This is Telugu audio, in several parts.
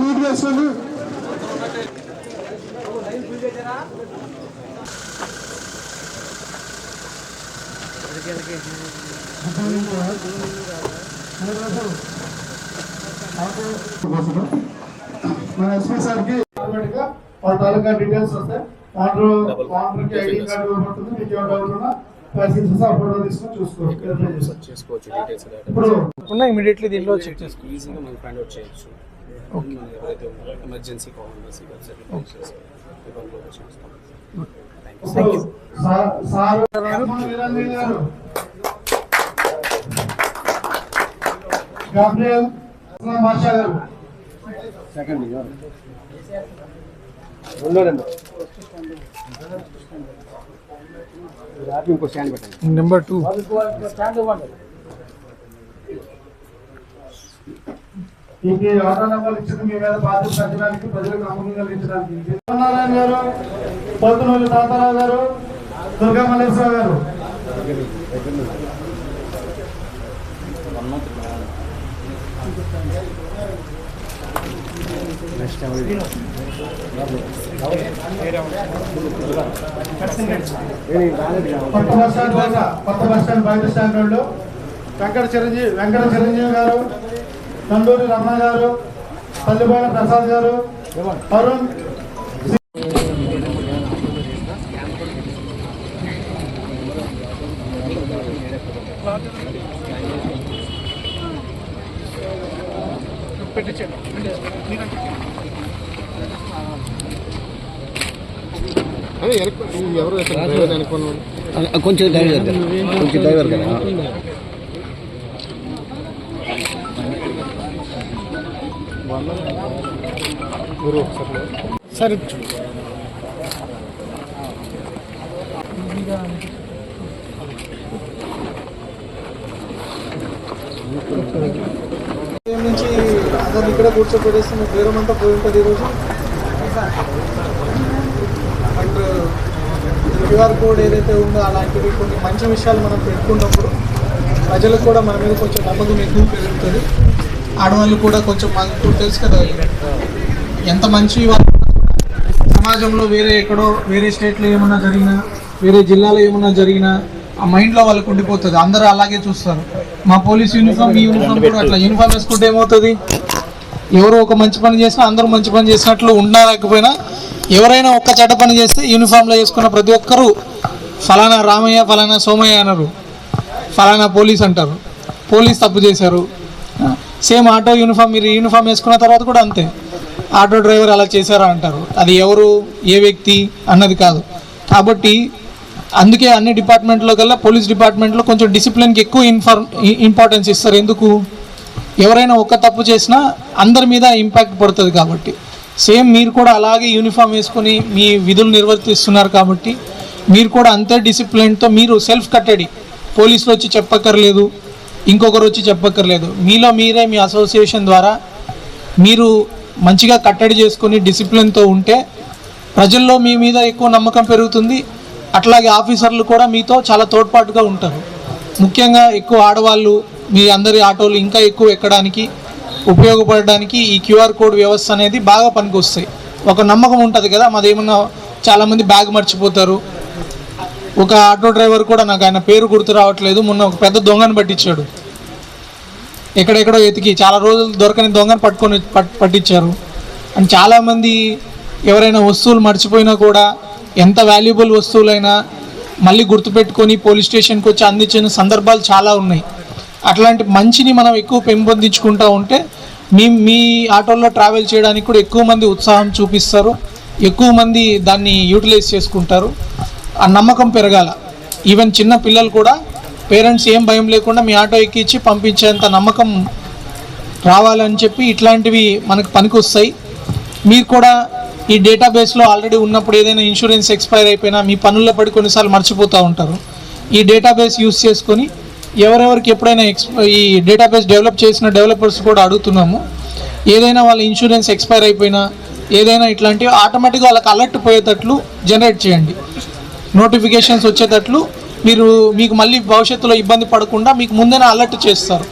నీట్ వేసుకోండి మన ఎస్పీ సార్కి ఆటోమేటిక్గా వాళ్ళ తాలూకా డీటెయిల్స్ వస్తాయి దాంట్లో కాంట్రాక్ట్ ఐడి కార్డు ఇవ్వబడుతుంది మీకు ఏమైనా డౌట్ ఉన్నా ఇప్పుడు ఉన్న ఇమీడియట్లీ దీంట్లో చెక్ చేసుకో. ఈజీగా మనం ఫైండ్ అవుట్ చేయొచ్చు. ఎమర్జెన్సీ కాల్ చేసి ఇంకో స్టాండ్ పెట్టండి నెంబర్ టూ ఈ ఇచ్చింది మీ మీద బాధ్యత పెంచడానికి ప్రజలకు నమ్మకం కలిగించడానికి. నారాయణ గారు పొద్దునూరి తాతారావు గారు దుర్గా మల్లేశ్వర గారు. కొత్త బస్ స్టాండ్ కొత్త బస్ స్టాండ్ బయట స్టాండ్ వెంకట చిరంజీవి వెంకట చిరంజీవి గారు నందూరి రమణ గారు పల్లిపోయిన ప్రసాద్ గారు అరుణ్ కొంచెం డ్రైవర్ కదా కొంచెం డ్రైవర్ కదా సరే. నుంచి అతను ఇక్కడ కూర్చోపెట్టేస్తే మీ దూరం అంతా పోయి ఉంటుంది ఈరోజు క్యూఆర్ కోడ్ ఏదైతే ఉందో అలాంటివి కొన్ని మంచి విషయాలు మనం పెట్టుకున్నప్పుడు ప్రజలకు కూడా మన మీద కొంచెం నమ్మకం ఎక్కువ పెరుగుతుంది. ఆడవాళ్ళు కూడా కొంచెం మనకు తెలుసు కదా ఎంత మంచి వాళ్ళు సమాజంలో వేరే ఎక్కడో వేరే స్టేట్లో ఏమన్నా జరిగినా వేరే జిల్లాలో ఏమన్నా జరిగినా ఆ మైండ్లో వాళ్ళకు ఉండిపోతుంది. అందరూ అలాగే చూస్తారు. మా పోలీస్ యూనిఫామ్ ఈ యూనిఫామ్ కూడా అట్లా. యూనిఫామ్ వేసుకుంటే ఏమవుతుంది? ఎవరు ఒక మంచి పని చేసినా అందరూ మంచి పని చేసినట్లు ఉండలేకపోయినా ఎవరైనా ఒక్క చెడ్డ పని చేస్తే యూనిఫామ్లో వేసుకున్న ప్రతి ఒక్కరూ ఫలానా రామయ్య ఫలానా సోమయ్య అన్నారు. ఫలానా పోలీస్ అంటారు. పోలీస్ తప్పు చేశారు. సేమ్ ఆటో యూనిఫామ్ మీరు యూనిఫామ్ వేసుకున్న తర్వాత కూడా అంతే. ఆటో డ్రైవర్ అలా చేశారా అంటారు. అది ఎవరు ఏ వ్యక్తి అన్నది కాదు. కాబట్టి అందుకే అన్ని డిపార్ట్మెంట్లో కల్లా పోలీస్ డిపార్ట్మెంట్లో కొంచెం డిసిప్లిన్కి ఎక్కువ ఇన్ఫార్ ఇంపార్టెన్స్ ఇస్తారు. ఎందుకు? ఎవరైనా ఒక్క తప్పు చేసినా అందరి మీద ఇంపాక్ట్ పడుతుంది కాబట్టి. సేమ్ మీరు కూడా అలాగే యూనిఫామ్ వేసుకొని మీ విధులు నిర్వర్తిస్తున్నారు కాబట్టి మీరు కూడా అంతే డిసిప్లిన్తో మీరు సెల్ఫ్ కట్టడి పోలీసులు వచ్చి చెప్పక్కర్లేదు ఇంకొకరు వచ్చి చెప్పక్కర్లేదు. మీలో మీరే మీ అసోసియేషన్ ద్వారా మీరు మంచిగా కట్టడి చేసుకొని డిసిప్లిన్తో ఉంటే ప్రజల్లో మీ మీద ఎక్కువ నమ్మకం పెరుగుతుంది. అట్లాగే ఆఫీసర్లు కూడా మీతో చాలా తోడ్పాటుగా ఉంటారు. ముఖ్యంగా ఎక్కువ ఆడవాళ్ళు మీ అందరి ఆటోలు ఇంకా ఎక్కువ ఎక్కడానికి ఉపయోగపడడానికి ఈ క్యూఆర్ కోడ్ వ్యవస్థ అనేది బాగా పనికొస్తాయి. ఒక నమ్మకం ఉంటుంది కదా మాదేమన్నా చాలామంది బ్యాగ్ మర్చిపోతారు. ఒక ఆటో డ్రైవర్ కూడా నాకు ఆయన పేరు గుర్తు రావట్లేదు మొన్న ఒక పెద్ద దొంగను పట్టించాడు. ఎక్కడెక్కడో ఎతికి చాలా రోజులు దొరకని దొంగను పట్టుకొని పట్టించారు. అండ్ చాలామంది ఎవరైనా వస్తువులు మర్చిపోయినా కూడా ఎంత వాల్యుబుల్ వస్తువులైనా మళ్ళీ గుర్తుపెట్టుకొని పోలీస్ స్టేషన్కి వచ్చి అందించిన సందర్భాలు చాలా ఉన్నాయి. అట్లాంటి మంచిని మనం ఎక్కువ పెంపొందించుకుంటూ ఉంటే మీ మీ ఆటోల్లో ట్రావెల్ చేయడానికి కూడా ఎక్కువ మంది ఉత్సాహం చూపిస్తారు. ఎక్కువ మంది దాన్ని యూటిలైజ్ చేసుకుంటారు. ఆ నమ్మకం పెరగాల. ఈవెన్ చిన్న పిల్లలు కూడా పేరెంట్స్ ఏం భయం లేకుండా మీ ఆటో ఎక్కించి పంపించేంత నమ్మకం రావాలని చెప్పి ఇట్లాంటివి మనకు పనికొస్తాయి. మీరు కూడా ఈ డేటాబేస్లో ఆల్రెడీ ఉన్నప్పుడు ఏదైనా ఇన్సూరెన్స్ ఎక్స్పైర్ అయిపోయినా మీ పనుల్లో పడి కొన్నిసార్లు మర్చిపోతూ ఉంటారు. ఈ డేటాబేస్ యూస్ చేసుకొని ఎవరెవరికి ఎప్పుడైనా ఎక్స్ ఈ డేటాబేస్ డెవలప్ చేసిన డెవలపర్స్ కూడా అడుగుతున్నాము. ఏదైనా వాళ్ళ ఇన్సూరెన్స్ ఎక్స్పైర్ అయిపోయినా ఏదైనా ఇట్లాంటివి ఆటోమేటిక్గా వాళ్ళకి అలర్ట్ పోయేటట్లు జనరేట్ చేయండి. నోటిఫికేషన్స్ వచ్చేటట్లు మీరు మీకు మళ్ళీ భవిష్యత్తులో ఇబ్బంది పడకుండా మీకు ముందేనే అలర్ట్ చేస్తారు.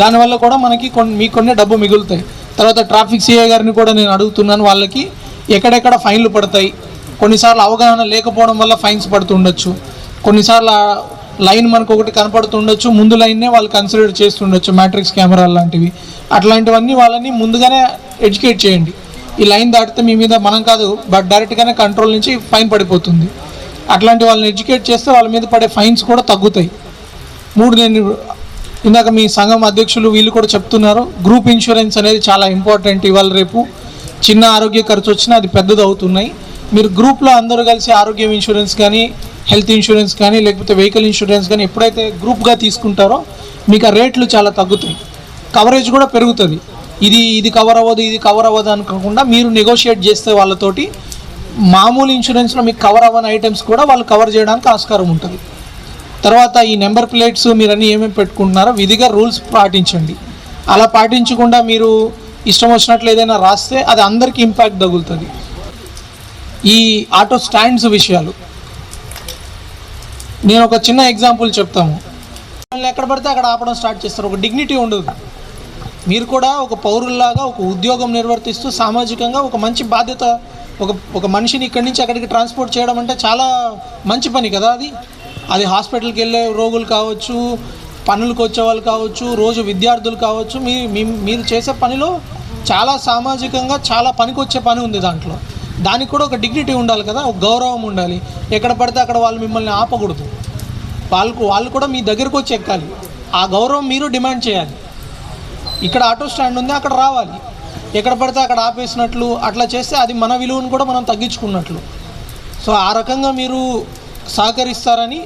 దానివల్ల కూడా మనకి కొన్ని మీకు కొన్ని డబ్బు మిగులుతాయి. తర్వాత ట్రాఫిక్ సిఐ గారిని కూడా నేను అడుగుతున్నాను వాళ్ళకి ఎక్కడెక్కడ ఫైన్లు పడతాయి. కొన్నిసార్లు అవగాహన లేకపోవడం వల్ల ఫైన్స్ పడుతుండొచ్చు. కొన్నిసార్లు లైన్ మనకు ఒకటి కనపడుతుండొచ్చు ముందు లైన్నే వాళ్ళు కన్సిడర్ చేస్తుండొచ్చు మ్యాట్రిక్స్ కెమెరా లాంటివి. అట్లాంటివన్నీ వాళ్ళని ముందుగానే ఎడ్యుకేట్ చేయండి. ఈ లైన్ దాటితే మీ మీద మనం కాదు బట్ డైరెక్ట్గానే కంట్రోల్ నుంచి ఫైన్ పడిపోతుంది. అట్లాంటి వాళ్ళని ఎడ్యుకేట్ చేస్తే వాళ్ళ మీద పడే ఫైన్స్ కూడా తగ్గుతాయి. మూడు నేను ఇందాక మీ సంఘం అధ్యక్షులు వీళ్ళు కూడా చెప్తున్నారు గ్రూప్ ఇన్సూరెన్స్ అనేది చాలా ఇంపార్టెంట్ ఇవాళ రేపు చిన్న ఆరోగ్య ఖర్చు వచ్చినా అది పెద్దది అవుతున్నాయి మీరు గ్రూప్లో అందరూ కలిసి ఆరోగ్యం ఇన్సూరెన్స్ కానీ హెల్త్ ఇన్సూరెన్స్ కానీ లేకపోతే వెహికల్ ఇన్సూరెన్స్ కానీ ఎప్పుడైతే గ్రూప్గా తీసుకుంటారో మీకు ఆ రేట్లు చాలా తగ్గుతాయి. కవరేజ్ కూడా పెరుగుతుంది. ఇది ఇది కవర్ అవ్వదు ఇది కవర్ అవ్వదు అనుకోకుండా మీరు నెగోషియేట్ చేస్తే వాళ్ళతోటి మామూలు ఇన్సూరెన్స్లో మీకు కవర్ అవ్వని ఐటమ్స్ కూడా వాళ్ళు కవర్ చేయడానికి ఆస్కారం ఉంటుంది. తర్వాత ఈ నెంబర్ ప్లేట్స్ మీరు అన్నీ ఏమేమి పెట్టుకుంటున్నారో విధిగా రూల్స్ పాటించండి. అలా పాటించకుండా మీరు ఇష్టం వచ్చినట్లు ఏదైనా రాస్తే అది అందరికీ ఇంపాక్ట్ తగులుతుంది. ఈ ఆటో స్టాండ్స్ విషయాలు. నేను ఒక చిన్న ఎగ్జాంపుల్ చెప్తాము. వాళ్ళు ఎక్కడ పడితే అక్కడ ఆపడం స్టార్ట్ చేస్తారు. ఒక డిగ్నిటీ ఉండదు. మీరు కూడా ఒక పౌరుల్లాగా ఒక ఉద్యోగం నిర్వర్తిస్తూ సామాజికంగా ఒక మంచి బాధ్యత ఒక ఒక మనిషిని ఇక్కడి నుంచి అక్కడికి ట్రాన్స్పోర్ట్ చేయడం అంటే చాలా మంచి పని కదా అది. అది హాస్పిటల్కి వెళ్ళే రోగులు కావచ్చు పనులకు వచ్చే వాళ్ళు కావచ్చు రోజు విద్యార్థులు కావచ్చు. మీ మీ- మీరు చేసే పనిలో చాలా సామాజికంగా చాలా పనికొచ్చే పని ఉంది దాంట్లో. దానికి కూడా ఒక డిగ్నిటీ ఉండాలి కదా ఒక గౌరవం ఉండాలి. ఎక్కడ పడితే అక్కడ వాళ్ళు మిమ్మల్ని ఆపకూడదు. వాళ్ళకు వాళ్ళు కూడా మీ దగ్గరకు వచ్చి ఎక్కాలి. ఆ గౌరవం మీరు డిమాండ్ చేయాలి. ఇక్కడ ఆటో స్టాండ్ ఉంది అక్కడ రావాలి. ఎక్కడ పడితే అక్కడ ఆపేసినట్లు అట్లా చేస్తే అది మన విలువను కూడా మనం తగ్గించుకున్నట్లు. సో ఆ రకంగా మీరు సహకరిస్తారని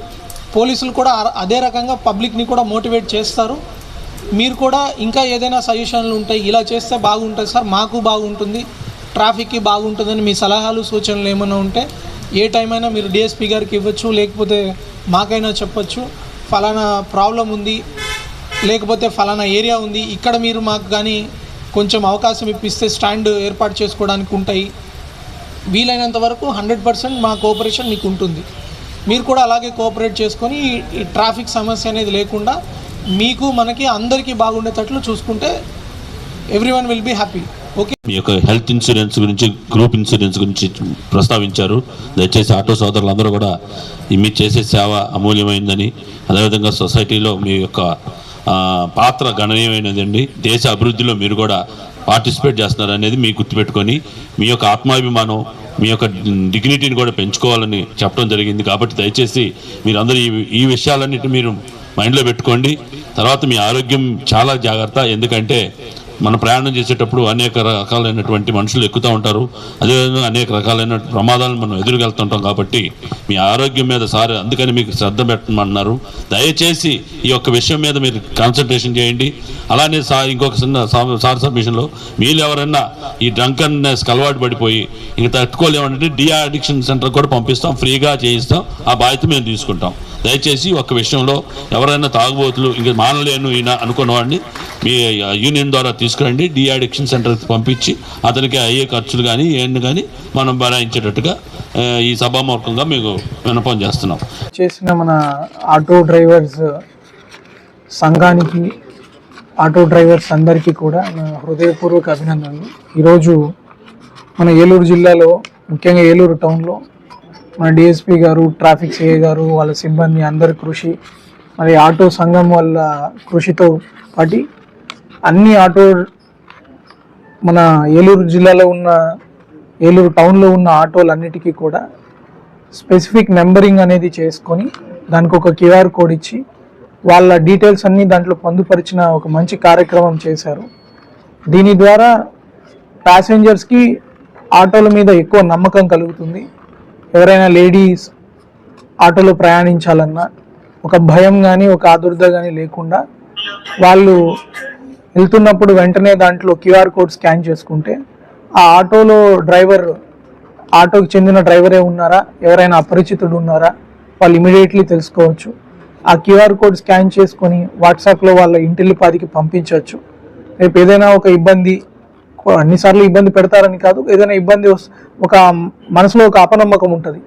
పోలీసులు కూడా అదే రకంగా పబ్లిక్ని కూడా మోటివేట్ చేస్తారు. మీరు కూడా ఇంకా ఏదైనా సజెషన్లు ఉంటాయి ఇలా చేస్తే బాగుంటుంది సార్ మాకు బాగుంటుంది. ట్రాఫిక్కి బాగుంటుందని మీ సలహాలు సూచనలు ఏమైనా ఉంటే ఏ టైం అయినా మీరు డిఎస్పీ గారికి ఇవ్వచ్చు లేకపోతే మాకైనా చెప్పచ్చు. ఫలానా ప్రాబ్లం ఉంది లేకపోతే ఫలానా ఏరియా ఉంది ఇక్కడ మీరు మాకు కానీ కొంచెం అవకాశం ఇప్పిస్తే స్టాండ్ ఏర్పాటు చేసుకోవడానికి ఉంటాయి. వీలైనంత వరకు హండ్రెడ్ పర్సెంట్ మా కోఆపరేషన్ మీకు ఉంటుంది. మీరు కూడా అలాగే కోఆపరేట్ చేసుకొని ఈ- ట్రాఫిక్ సమస్య అనేది లేకుండా మీకు మనకి అందరికీ బాగుండేటట్లు చూసుకుంటే ఎవ్రీవన్ విల్ బీ హ్యాపీ. మీ యొక్క హెల్త్ ఇన్సూరెన్స్ గురించి గ్రూప్ ఇన్సూరెన్స్ గురించి ప్రస్తావించారు. దయచేసి ఆటో సోదరులందరూ కూడా మీ మీరు చేసే సేవ అమూల్యమైందని అదేవిధంగా సొసైటీలో మీ యొక్క పాత్ర గణనీయమైనదండి. దేశ అభివృద్ధిలో మీరు కూడా పార్టిసిపేట్ చేస్తున్నారు అనేది మీ గుర్తుపెట్టుకొని మీ యొక్క ఆత్మాభిమానం మీ యొక్క డిగ్నిటీని కూడా పెంచుకోవాలని చెప్పడం జరిగింది. కాబట్టి దయచేసి మీరందరూ ఈ ఈ విషయాలన్నిటి మీరు మైండ్లో పెట్టుకోండి. తర్వాత మీ ఆరోగ్యం చాలా జాగ్రత్త. ఎందుకంటే మనం ప్రయాణం చేసేటప్పుడు అనేక రకాలైనటువంటి మనుషులు ఎక్కుతూ ఉంటారు. అదేవిధంగా అనేక రకాలైన ప్రమాదాలను మనం ఎదురుకెళ్తుంటాం కాబట్టి మీ ఆరోగ్యం మీద సార్ అందుకని మీకు శ్రద్ధ పెట్టమన్నారు. దయచేసి ఈ యొక్క విషయం మీద మీరు కాన్సన్ట్రేషన్ చేయండి. అలానే సార్ ఇంకొక చిన్న సార్ సబ్మిషన్లో మీరు ఎవరైనా ఈ డ్రంకన్నెస్కి అలవాటు పడిపోయి ఇంక తట్టుకోలేమంటే డిఆర్ అడిక్షన్ సెంటర్ కూడా పంపిస్తాం. ఫ్రీగా చేయిస్తాం. ఆ బాధ్యత మేము తీసుకుంటాం. దయచేసి ఒక విషయంలో ఎవరైనా తాగుబోతులు ఇంక మానలేను ఈయన అనుకున్న వాడిని మీ యూనియన్ ద్వారా తీసుకురండి డి అడిక్షన్ సెంటర్కి పంపించి అతనికి అయ్యే ఖర్చులు కానీ ఏంటి కానీ మనం బలాయించేటట్టుగా ఈ సభాముఖంగా మీకు వినపం చేస్తున్నాం. చేసిన మన ఆటో డ్రైవర్స్ సంఘానికి ఆటో డ్రైవర్స్ అందరికీ కూడా నా హృదయపూర్వక అభినందనలు. ఈరోజు మన ఏలూరు జిల్లాలో ముఖ్యంగా ఏలూరు టౌన్లో మన డిఎస్పీ గారు ట్రాఫిక్ సిఐ గారు వాళ్ళ సిబ్బంది అందరి కృషి మరి ఆటో సంఘం వాళ్ళ కృషితో పాటి అన్ని ఆటో మన ఏలూరు జిల్లాలో ఉన్న ఏలూరు టౌన్లో ఉన్న ఆటోలన్నిటికీ కూడా స్పెసిఫిక్ నెంబరింగ్ అనేది చేసుకొని దానికి ఒక క్యూఆర్ కోడ్ ఇచ్చి వాళ్ళ డీటెయిల్స్ అన్నీ దాంట్లో పొందుపరిచిన ఒక మంచి కార్యక్రమం చేశారు. దీని ద్వారా ప్యాసింజర్స్కి ఆటోల మీద ఎక్కువ నమ్మకం కలుగుతుంది. ఎవరైనా లేడీస్ ఆటోలో ప్రయాణించాలన్నా ఒక భయం కానీ ఒక ఆదుర్ద కానీ లేకుండా వాళ్ళు వెళ్తున్నప్పుడు వెంటనే దాంట్లో క్యూఆర్ కోడ్ స్కాన్ చేసుకుంటే ఆ ఆటోలో డ్రైవర్ ఆటోకి చెందిన డ్రైవరే ఉన్నారా ఎవరైనా అపరిచితుడు ఉన్నారా వాళ్ళు ఇమీడియట్లీ తెలుసుకోవచ్చు. ఆ క్యూఆర్ కోడ్ స్కాన్ చేసుకొని వాట్సాప్లో వాళ్ళ ఇంటిల్లిపాదికి పంపించవచ్చు. రేపు ఏదైనా ఒక ఇబ్బంది అన్నిసార్లు ఇబ్బంది పెడతారని కాదు ఏదైనా ఇబ్బంది ఒక మనసులో ఒక అపనమ్మకం ఉంటుంది.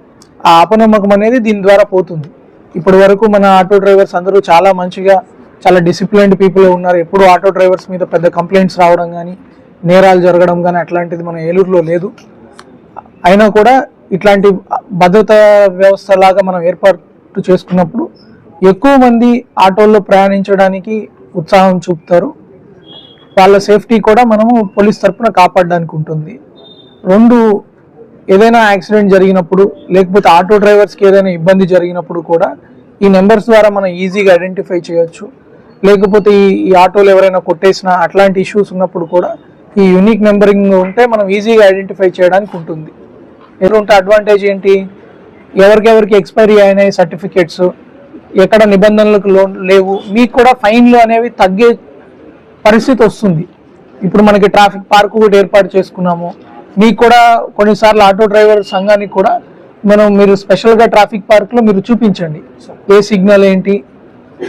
ఆ అపనమ్మకం అనేది దీని ద్వారా పోతుంది. ఇప్పటి వరకు మన ఆటో డ్రైవర్స్ అందరూ చాలా మంచిగా చాలా డిసిప్లైన్డ్ పీపుల్ ఉన్నారు. ఎప్పుడు ఆటో డ్రైవర్స్ మీద పెద్ద కంప్లైంట్స్ రావడం కానీ నేరాలు జరగడం కానీ అట్లాంటిది మన ఏలూరులో లేదు. అయినా కూడా ఇట్లాంటి భద్రతా వ్యవస్థ లాగా మనం ఏర్పాటు చేసుకున్నప్పుడు ఎక్కువ మంది ఆటోల్లో ప్రయాణించడానికి ఉత్సాహం చూపుతారు. వాళ్ళ సేఫ్టీ కూడా మనము పోలీస్ తరఫున కాపాడడానికి ఉంటుంది. రెండు ఏదైనా యాక్సిడెంట్ జరిగినప్పుడు లేకపోతే ఆటో డ్రైవర్స్కి ఏదైనా ఇబ్బంది జరిగినప్పుడు కూడా ఈ నెంబర్స్ ద్వారా మనం ఈజీగా ఐడెంటిఫై చేయొచ్చు. లేకపోతే ఈ ఆటోలు ఎవరైనా కొట్టేసినా అట్లాంటి ఇష్యూస్ ఉన్నప్పుడు కూడా ఈ యూనిక్ నెంబరింగ్ ఉంటే మనం ఈజీగా ఐడెంటిఫై చేయడానికి ఉంటుంది. ఉంటే అడ్వాంటేజ్ ఏంటి? ఎవరికెవరికి ఎక్స్పైరీ అయినాయి సర్టిఫికేట్స్ ఎక్కడ నిబంధనలకు లోన్ లేవు? మీకు కూడా ఫైన్లు అనేవి తగ్గే పరిస్థితి వస్తుంది. ఇప్పుడు మనకి ట్రాఫిక్ పార్క్ కూడా ఏర్పాటు చేసుకున్నాము. మీకు కూడా కొన్నిసార్లు ఆటో డ్రైవర్ సంఘానికి కూడా మనం మీరు స్పెషల్గా ట్రాఫిక్ పార్క్లో మీరు చూపించండి. ఏ సిగ్నల్ ఏంటి?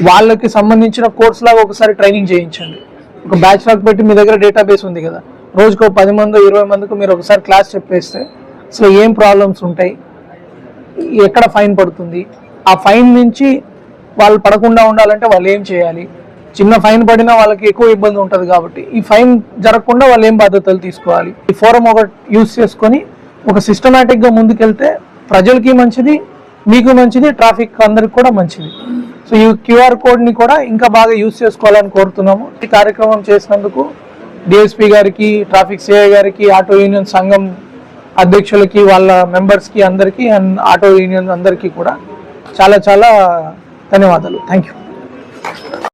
వాళ్ళకి సంబంధించిన కోర్స్ లాగా ఒకసారి ట్రైనింగ్ చేయించండి. ఒక బ్యాచ్ లాగా పెట్టి మీ దగ్గర డేటాబేస్ ఉంది కదా. రోజుకు ఒక పది మంది ఇరవై మందికి మీరు ఒకసారి క్లాస్ చెప్పేస్తే అసలు ఏం ప్రాబ్లమ్స్ ఉంటాయి? ఎక్కడ ఫైన్ పడుతుంది? ఆ ఫైన్ నుంచి వాళ్ళు పడకుండా ఉండాలంటే వాళ్ళు ఏం చేయాలి? చిన్న ఫైన్ పడినా వాళ్ళకి ఎక్కువ ఇబ్బంది ఉంటుంది కాబట్టి ఈ ఫైన్ జరగకుండా వాళ్ళు ఏం బాధ్యతలు తీసుకోవాలి? ఈ ఫోరం ఒకటి యూస్ చేసుకొని ఒక సిస్టమేటిక్గా ముందుకెళ్తే ప్రజలకి మంచిది మీకు మంచిది ట్రాఫిక్ అందరికి కూడా మంచిది. సో ఈ క్యూఆర్ కోడ్ని కూడా ఇంకా బాగా యూజ్ చేసుకోవాలని కోరుతున్నాము. ఈ కార్యక్రమం చేసినందుకు డిఎస్పీ గారికి ట్రాఫిక్ సిఐ గారికి ఆటో యూనియన్ సంఘం అధ్యక్షులకి వాళ్ళ మెంబర్స్కి అందరికీ అండ్ ఆటో యూనియన్ అందరికీ కూడా చాలా చాలా ధన్యవాదాలు. Thank you